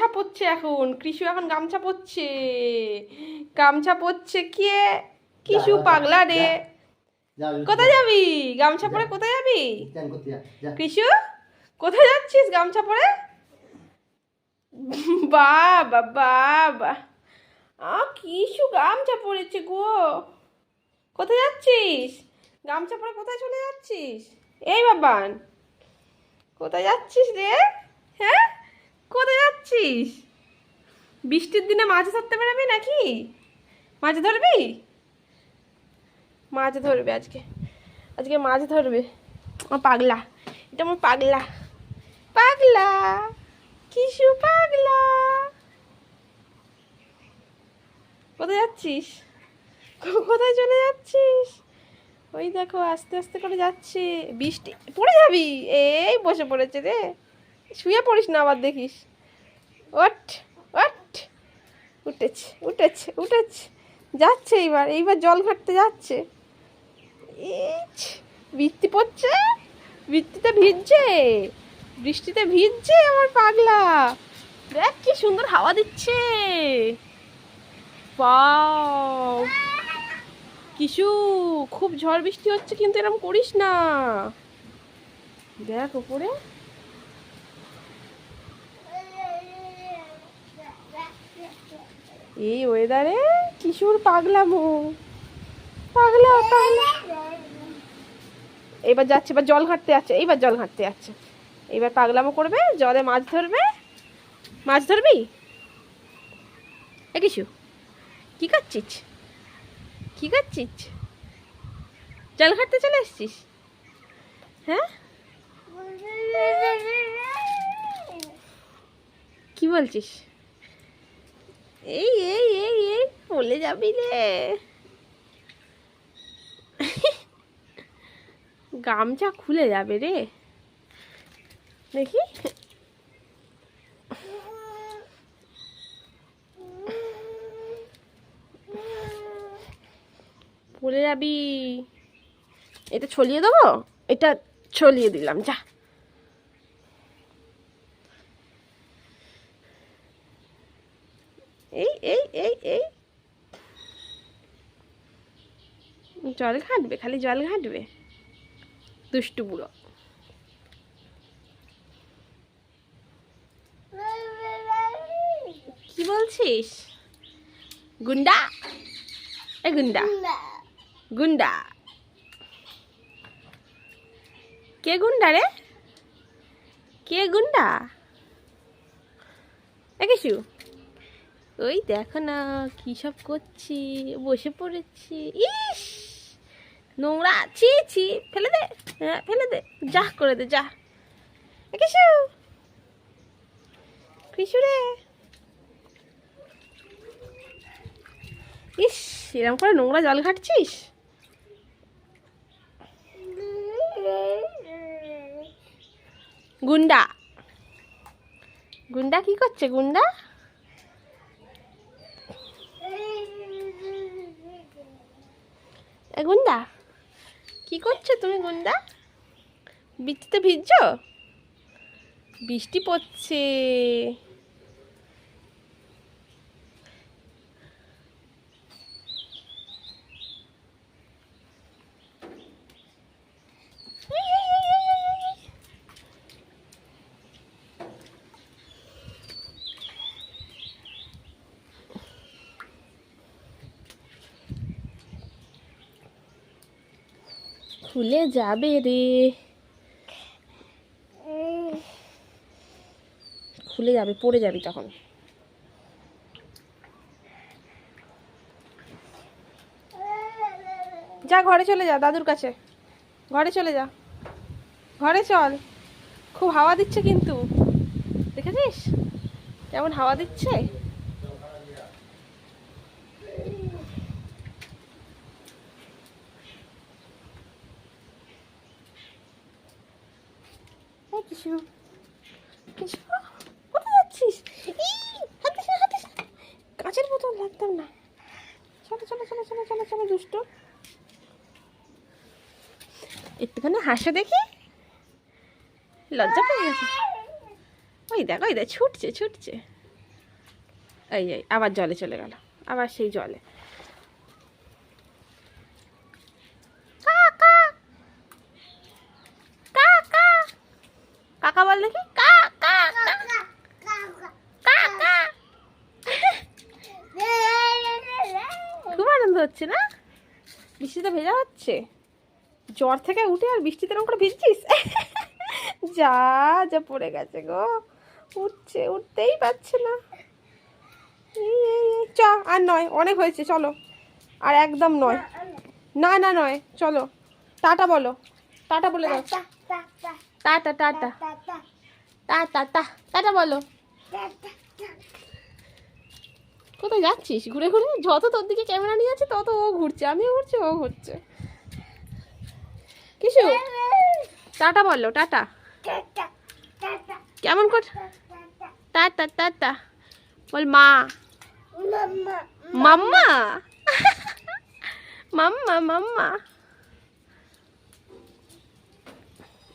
গামছা পরছে এখন। কৃষু এখন গামছা পরছে। গামছা পরছে কে? কিশু পাগলা রে। কোথায় যাবি? গামছা পরে কোথায় যাবি? কৃষু কোথায় যাচ্ছিস গামছা পরে? বাবা বাবা আ কিশু গামছা পরেছে গো। কোথায় যাচ্ছিস? গামছা পরে কোথায় চলে যাচ্ছিস? এই বাবান। কোথায় যাচ্ছিস রে? হ্যাঁ? কোথায় যাচ্ছিস? বৃষ্টির দিনে মাছ ধরতে বেরোবি নাকি? মাছ ধরবি? মাছ ধরবে আজকে। আজকে মাছ ধরবে। আমার পাগলা। এটা আমার পাগলা। পাগলা! কিশু পাগলা? কোথায় যাচ্ছিস? কোথায় চলে যাচ্ছিস? ওই দেখো, আস্তে আস্তে করে যাচ্ছে। বৃষ্টি পড়ে যাবি? এই বসে পড়েছে রে। শুয়ে পড়িস না আবার দেখিস। ওট ওট উঠেছে উঠেছে উঠেছে। যাচ্ছে এইবার এইবার জল ঘাটতে যাচ্ছে। বৃষ্টি পড়ছে? বৃষ্টিতে ভিজছে? বৃষ্টিতে ভিজছে আমার পাগলা। দেখ কি সুন্দর হাওয়া দিচ্ছে। কিশু, খুব ঝড় বৃষ্টি হচ্ছে কিন্তু এরকম করিস না। দেখ ওপরে। এই ওয়েদারে কিশোর পাগলামো। পাগলা পাগলা। এবার যাচ্ছে এবার জল ঘাটতে যাচ্ছে এইবার জল ঘাটতে যাচ্ছে। এবার পাগলামো করবে জলে মাছ ধরবে। মাছ ধরবি? এ কিছু কি করছিস? কি করছিস? জল ঘাটতে চলে এসছিস? হ্যাঁ? কি বলছিস? এই এই এই এই, বলে যাবি রে গামছা খুলে যাবে রে। দেখি। পড়ে যাবি। এটা ছলিয়ে দেবো? এটা ছলিয়ে দিলাম, যা। এই এই এই এই। জল ঘাটবে, খালি জল ঘাটবে? দুষ্টু বুড়ো। কি বলছিস? গুন্ডা? এ গুন্ডা। গুন্ডা। কে গুন্ডা রে? কে গুন্ডা? এ কিছু ওই দেখো না, কী সব করছি, বসে পড়েছি। ইস! নোংরা, ছি ছি, ফেলে দে হ্যাঁ ফেলে দে, যা করে দে, যা। কিছু কিছু রে? ইস এরকম করে নোংরা জল ঘাটছিস? গুন্ডা। গুন্ডা কি করছে, গুন্ডা? গুন্ডা কি করছ তুমি গুন্ডা? বৃষ্টিতে ভিজছ? বৃষ্টি পড়ছে। খুলে যাবে রে। খুলে যাবে, পড়ে যাবি তখন। যা, ঘরে চলে যা, দাদুর কাছে। ঘরে চলে যা। ঘরে চল। খুব হাওয়া দিচ্ছে কিন্তু। দেখেছিস? কেমন হাওয়া দিচ্ছে? কিছু? কিছু? কোথায় যাচ্ছিস? ই, হাত দিস না, হাত দিস না। কাঁচের বোতল লাগতাম না। চলো চলো চলো চলো চলো চলো দুষ্ট। একটুখানি হাসে দেখি। লজ্জা পেয়ে গেছে। ওই দেখ ওই দেখ ছুটছে ছুটছে। এই এই আবার জলে চলে গেল। আবার সেই জলে। বল দেখি কাকা কাকা খুব আনন্দ হচ্ছে না? বৃষ্টিতে ভেজা হচ্ছে? জ্বর থেকে উঠে আর বৃষ্টিতে এরকম করে ভিজছিস? যা যা পড়ে গেছে গো। উঠছে উঠতেই পারছে না। চ আর নয় অনেক হয়েছে চলো। আর একদম নয়। না না নয় চলো। টাটা বলো। টাটা বলে দাও। Tata tata. টাটা টা টাটা বলো। কোথায় যাচ্ছিস? ঘুরে ঘুরে যত তোর দিকে ক্যামেরা নিয়ে যাচ্ছে তত ও ঘুরছে আমিও ঘুরছি ও ঘুরছে। কিছু টাটা বলল টাটা। কেমন কর টাটা টাটা। বল মা। মাম্মা? মাম্মা মাম্মা।